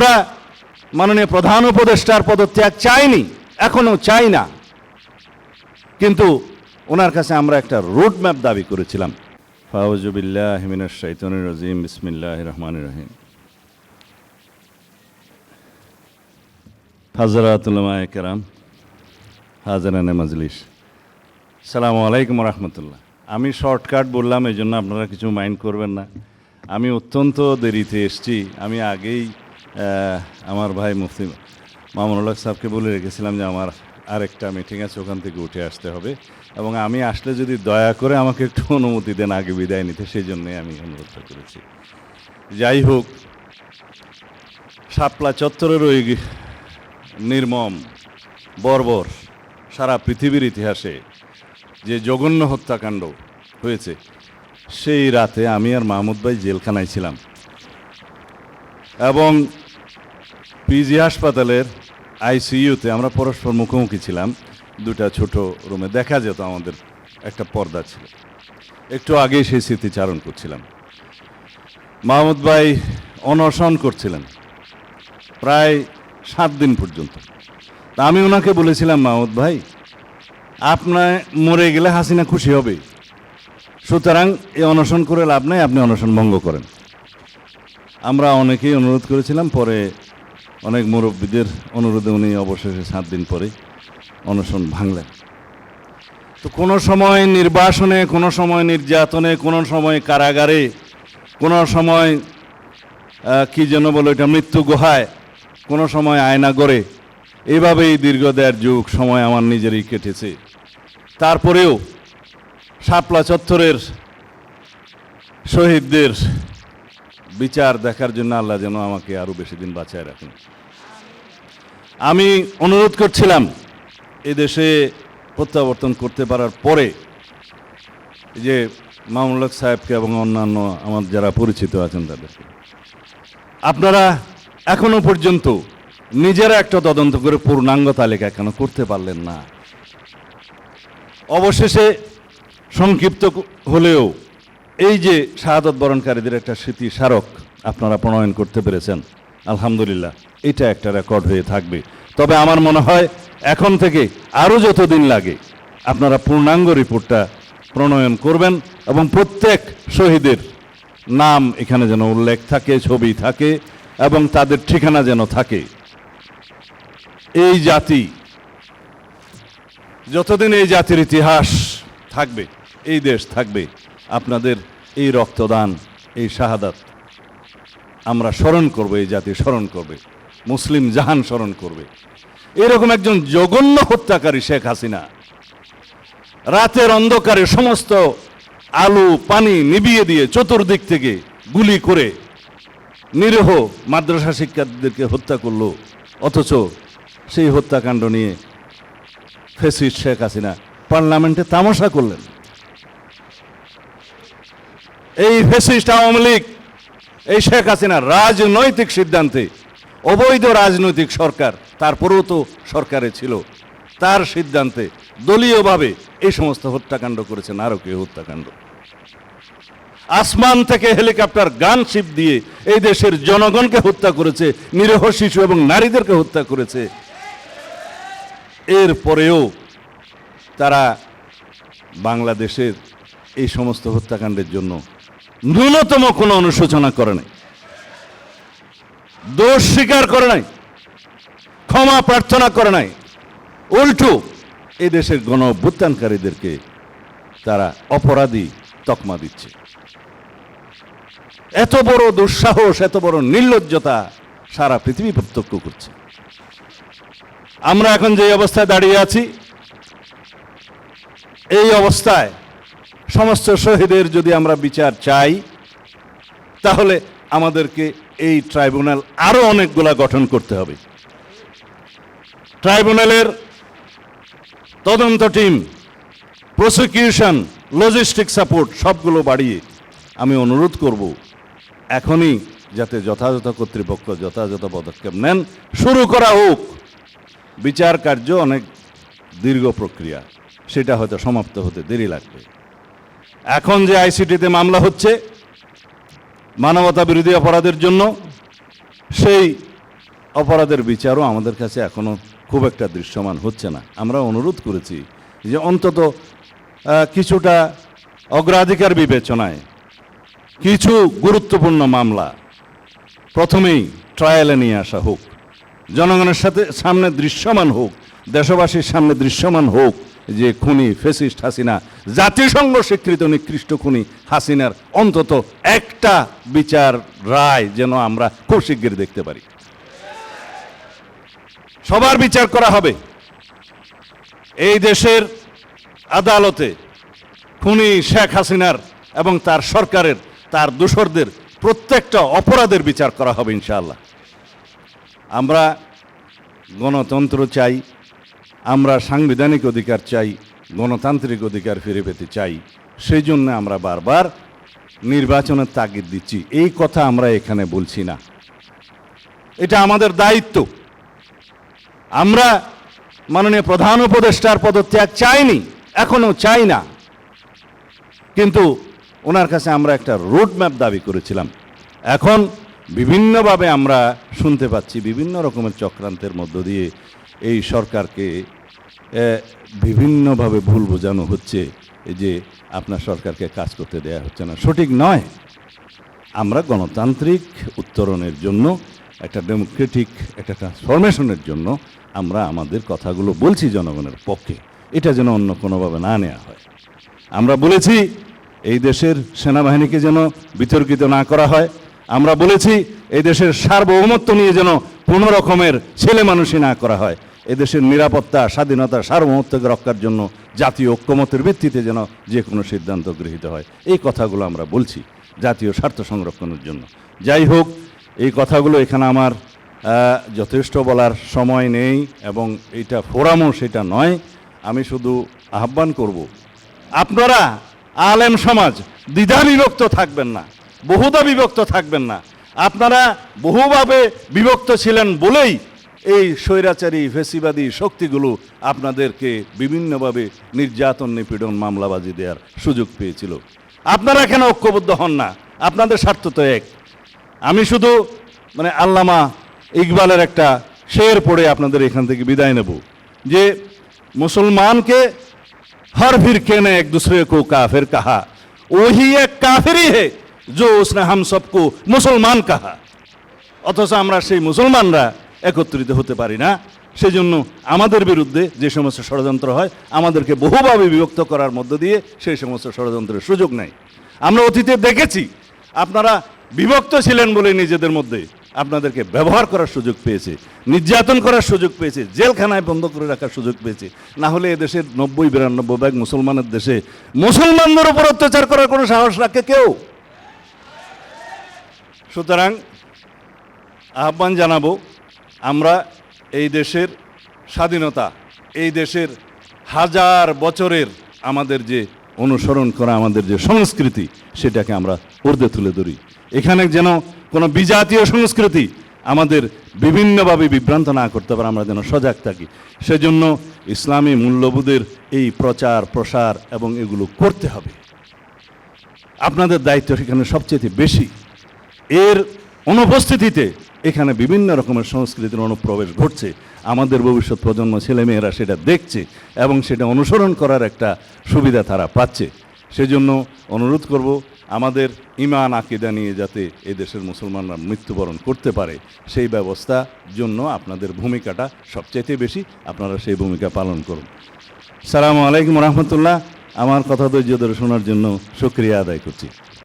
আমরা মাননীয় প্রধান উপদেষ্টার পদত্যাগ চাইনি, এখনও চাই না। কিন্তু ওনার কাছে আমরা একটা রোড ম্যাপ দাবি করেছিলাম। ফাউজুবিল্লাহ হিমিনার শাইতনুর রাজিম বিসমিল্লাহ রহমান রহিম। হাজরাতুল্লামা কেরাম, হাজারানে মজলিস। সালাম আলাইকুম রহমতুল্লাহ। আমি শর্টকাট বললাম এই জন্য আপনারা কিছু মাইন্ড করবেন না। আমি অত্যন্ত দেরিতে এসছি। আমি আগেই আমার ভাই মুফতি মামুনুল্লাহ সাহেবকে বলে রেখেছিলাম যে আমার আরেকটা মিটিং আছে, ওখান থেকে উঠে আসতে হবে। এবং আমি আসলে যদি দয়া করে আমাকে একটু অনুমতি দেন, আগে বিদায় নিতে, সেই জন্যই আমি অনুরোধটা করেছি। যাই হোক, শাপলা চত্বরের ওই নির্মম, বর্বর সারা পৃথিবীর ইতিহাসে যে জঘন্য হত্যাকাণ্ড হয়েছে, সেই রাতে আমি আর মাহমুদ ভাই জেলখানায় ছিলাম। এবং পিজি হাসপাতালের আইসিইউতে আমরা পরস্পর মুখোমুখি ছিলাম। দুটা ছোট রুমে। দেখা যেত আমাদের একটা পর্দা ছিল। একটু আগেই সেই স্মৃতিচারণ করছিলাম। মাহমুদ ভাই অনশন করছিলেন। প্রায় সাত দিন পর্যন্ত। তা আমি ওনাকে বলেছিলাম, মাহমুদ ভাই, আপনার মরে গেলে হাসিনা খুশি হবে। সুতরাং এই অনশন করে লাভ নাই, আপনি অনশন ভঙ্গ করেন। আমরা অনেকেই অনুরোধ করেছিলাম, পরে অনেক মুরব্বীদের অনুরোধে উনি অবশেষে সাত দিন পরে অনশন ভাঙলেন। তো কোনো সময় নির্বাসনে, কোনো সময় নির্যাতনে, কোনো সময় কারাগারে, কোনো সময় কি যেন বলো এটা মৃত্যু গুহায়, কোনো সময় আয়না গড়ে এভাবেই দীর্ঘ দেড় যুগ সময় আমার নিজেরই কেটেছে। তারপরেও শাপলা চত্বরের শহীদদের বিচার দেখার জন্য আল্লাহ যেন আমাকে আরও বেশি দিন বাঁচায় রাখেন। আমি অনুরোধ করছিলাম এদেশে প্রত্যাবর্তন করতে পারার পরে যে মামুল্লাক সাহেবকে এবং অন্যান্য আমার যারা পরিচিত আছেন তাদেরকে। আপনারা এখনও পর্যন্ত নিজেরা একটা তদন্ত করে পূর্ণাঙ্গ তালিকা কেন করতে পারলেন না। অবশেষে সংক্ষিপ্ত হলেও এই যে শাহাদত বরণকারীদের একটা স্মৃতি স্মারক আপনারা প্রণয়ন করতে পেরেছেন, আলহামদুলিল্লাহ, এটা একটা রেকর্ড হয়ে থাকবে। তবে আমার মনে হয় এখন থেকে আরও যতদিন লাগে আপনারা পূর্ণাঙ্গ রিপোর্টটা প্রণয়ন করবেন এবং প্রত্যেক শহীদের নাম এখানে যেন উল্লেখ থাকে, ছবি থাকে এবং তাদের ঠিকানা যেন থাকে। এই জাতি, যতদিন এই জাতির ইতিহাস থাকবে, এই দেশ থাকবে আপনাদের এই রক্তদান, এই শাহাদাত আমরা স্মরণ করব, এই জাতি স্মরণ করবে, মুসলিম জাহান স্মরণ করবে। এরকম একজন জঘন্য হত্যাকারী শেখ হাসিনা, রাতের অন্ধকারে সমস্ত আলু, পানি নিবিয়ে দিয়ে চতুর্দিক থেকে গুলি করে নিরীহ মাদ্রাসা শিক্ষার্থীদেরকে হত্যা করল, অথচ সেই হত্যাকাণ্ড নিয়ে ফেসিস্ট শেখ হাসিনা পার্লামেন্টে তামাশা করলেন। এই ফেসিস্ট আওয়ামী লীগ, এই শেখ হাসিনা রাজনৈতিক সিদ্ধান্তে, অবৈধ রাজনৈতিক সরকার তারপরেও তো সরকারে ছিল, তার সিদ্ধান্তে দলীয়ভাবে এই সমস্ত হত্যাকাণ্ড করেছে নারকীয় হত্যাকাণ্ড। আসমান থেকে হেলিকপ্টার, গান শিপ দিয়ে এই দেশের জনগণকে হত্যা করেছে, নিরীহ শিশু এবং নারীদেরকে হত্যা করেছে। এর পরেও তারা বাংলাদেশের এই সমস্ত হত্যাকাণ্ডের জন্য ন্যূনতম কোনো অনুশোচনা করে নাই। দোষ স্বীকার করে নাই। ক্ষমা প্রার্থনা করে নাই। উল্টো এই দেশের তারা অপরাধী তকমা দিচ্ছে। এত বড় দুঃসাহস, এত বড় নির্লজ্জতা সারা পৃথিবী প্রত্যক্ষ করছে। আমরা এখন যে অবস্থায় দাঁড়িয়ে আছি, এই অবস্থায় সমস্ত শহীদের যদি আমরা বিচার চাই, তাহলে আমাদেরকে এই ট্রাইব্যুনাল আরও অনেকগুলা গঠন করতে হবে। ট্রাইব্যুনালের তদন্ত টিম, প্রসিকিউশন লজিস্টিক সাপোর্ট সবগুলো বাড়িয়ে আমি অনুরোধ করব, এখনই যাতে যথাযথ কর্তৃপক্ষ যথাযথ পদক্ষেপ নেন। শুরু করা হোক। বিচার কার্য অনেক দীর্ঘ প্রক্রিয়া। সেটা হয়তো সমাপ্ত হতে দেরি লাগবে। এখন যে আইসিটিতে মামলা হচ্ছে, মানবতা বিরোধী অপরাধের জন্য, সেই অপরাধের বিচারও আমাদের কাছে এখনও খুব একটা দৃশ্যমান হচ্ছে না। আমরা অনুরোধ করেছি যে অন্তত কিছুটা অগ্রাধিকার বিবেচনায় কিছু গুরুত্বপূর্ণ মামলা প্রথমেই ট্রায়ালে নিয়ে আসা হোক, জনগণের সাথে সামনে দৃশ্যমান হোক, দেশবাসীর সামনে দৃশ্যমান হোক যে খুনি ফেসিস্ট হাসিনা, জাতিসংঘ স্বীকৃত নিকৃষ্ট খুনি হাসিনার অন্তত একটা বিচার রায় যেন আমরা খুব শিগগির দেখতে পারি। সবার বিচার করা হবে। এই দেশের আদালতে খুনি শেখ হাসিনার এবং তার সরকারের, তার দোসরদের প্রত্যেকটা অপরাধের বিচার করা হবে ইনশাআল্লাহ। আমরা গণতন্ত্র চাই আমরা সাংবিধানিক অধিকার চাই, গণতান্ত্রিক অধিকার ফিরে পেতে চাই সেই জন্য আমরা বারবার নির্বাচনের তাগিদ দিচ্ছি। এই কথা আমরা এখানে বলছি না। এটা আমাদের দায়িত্ব। আমরা মাননীয় প্রধান উপদেষ্টার পদত্যাগ চাইনি, এখনও চাই না। কিন্তু ওনার কাছে আমরা একটা রোড ম্যাপ দাবি করেছিলাম। এখন বিভিন্নভাবে আমরা শুনতে পাচ্ছি, বিভিন্ন রকমের চক্রান্তের মধ্য দিয়ে এই সরকারকে বিভিন্নভাবে ভুল বোঝানো হচ্ছে যে আপনার সরকারকে কাজ করতে দেয়া হচ্ছে না। সঠিক নয়। আমরা গণতান্ত্রিক উত্তরণের জন্য, একটা ডেমোক্রেটিক, একটা ট্রান্সফরমেশনের জন্য আমরা আমাদের কথাগুলো বলছি জনগণের পক্ষে। এটা যেন অন্য কোনোভাবে না নেওয়া হয়। আমরা বলেছি এই দেশের সেনাবাহিনীকে যেন বিতর্কিত না করা হয়। আমরা বলেছি এই দেশের সার্বভৌমত্ব নিয়ে যেন কোনো রকমের ছেলে মানুষই না করা হয়। এদেশের নিরাপত্তা, স্বাধীনতা সার্বভৌমত্বকে রক্ষার জন্য জাতীয় ঐক্যমতের ভিত্তিতে যেন যে কোনো সিদ্ধান্ত গৃহীত হয়। এই কথাগুলো আমরা বলছি জাতীয় স্বার্থ সংরক্ষণের জন্য। যাই হোক, এই কথাগুলো এখানে আমার যথেষ্ট বলার সময় নেই এবং এইটা ফোরামও সেটা নয়। আমি শুধু আহ্বান করব, আপনারা আলেম সমাজ, দ্বিধা বিভক্ত থাকবেন না, বহুদা বিভক্ত থাকবেন না। আপনারা বহুভাবে বিভক্ত ছিলেন বলেই এই স্বৈরাচারী ফেসিবাদী শক্তিগুলো আপনাদেরকে বিভিন্নভাবে নির্যাতন নিপীড়ন মামলাবাজি দেওয়ার সুযোগ পেয়েছিল আপনারা কেন ঐক্যবদ্ধ হন না আপনাদের স্বার্থ তো এক আমি শুধু মানে আল্লামা ইকবালের একটা শের পড়ে আপনাদের এখান থেকে বিদায় নেব যে মুসলমান के हर फिरके ने एक दूसरे को काफिर कहा वही एक काफिर ही है जो उसने हम सबको মুসলমান কাহা অথচ আমরা সেই মুসলমানরা একত্রিত হতে পারি না। সেজন্য আমাদের বিরুদ্ধে যে সমস্ত ষড়যন্ত্র হয়, আমাদেরকে বহুভাবে বিভক্ত করার মধ্য দিয়ে সেই সমস্ত ষড়যন্ত্রের সুযোগ নেই। আমরা অতীতে দেখেছি, আপনারা বিভক্ত ছিলেন বলে নিজেদের মধ্যে আপনাদেরকে ব্যবহার করার সুযোগ পেয়েছে, নির্যাতন করার সুযোগ পেয়েছে, জেলখানায় বন্ধ করে রাখার সুযোগ পেয়েছে। না হলে এদেশের নব্বই, বিরানব্বই ভাগ মুসলমানের দেশে মুসলমানদের উপর অত্যাচার করার কোনো সাহস রাখে কেউ? সুতরাং আহ্বান জানাব আমরা এই দেশের স্বাধীনতা, এই দেশের হাজার বছরের আমাদের যে অনুসরণ করা, আমাদের যে সংস্কৃতি, সেটাকে আমরা ঊর্ধ্বে তুলে ধরি। এখানে যেন কোনো বিজাতীয় সংস্কৃতি আমাদের বিভিন্নভাবে বিভ্রান্ত না করতে পারে, আমরা যেন সজাগ থাকি। সেজন্য ইসলামী মূল্যবোধের এই প্রচার, প্রসার এবং এগুলো করতে হবে। আপনাদের দায়িত্ব সেখানে সবচেয়ে বেশি। এর অনুপস্থিতিতে এখানে বিভিন্ন রকমের সংস্কৃতির অনুপ্রবেশ ঘটছে। আমাদের ভবিষ্যৎ প্রজন্ম ছেলেমেয়েরা সেটা দেখছে এবং সেটা অনুসরণ করার একটা সুবিধা তারা পাচ্ছে। সেজন্য অনুরোধ করব, আমাদের ইমান আকিদা নিয়ে যাতে এই দেশের মুসলমানরা মৃত্যুবরণ করতে পারে, সেই ব্যবস্থার জন্য আপনাদের ভূমিকাটা সবচাইতে বেশি আপনারা সেই ভূমিকা পালন করুন। সালামু আলাইকুম রহমতুল্লাহ। আমার কথা ধৈর্য ধরে শোনার জন্য শুক্রিয়া আদায় করছি।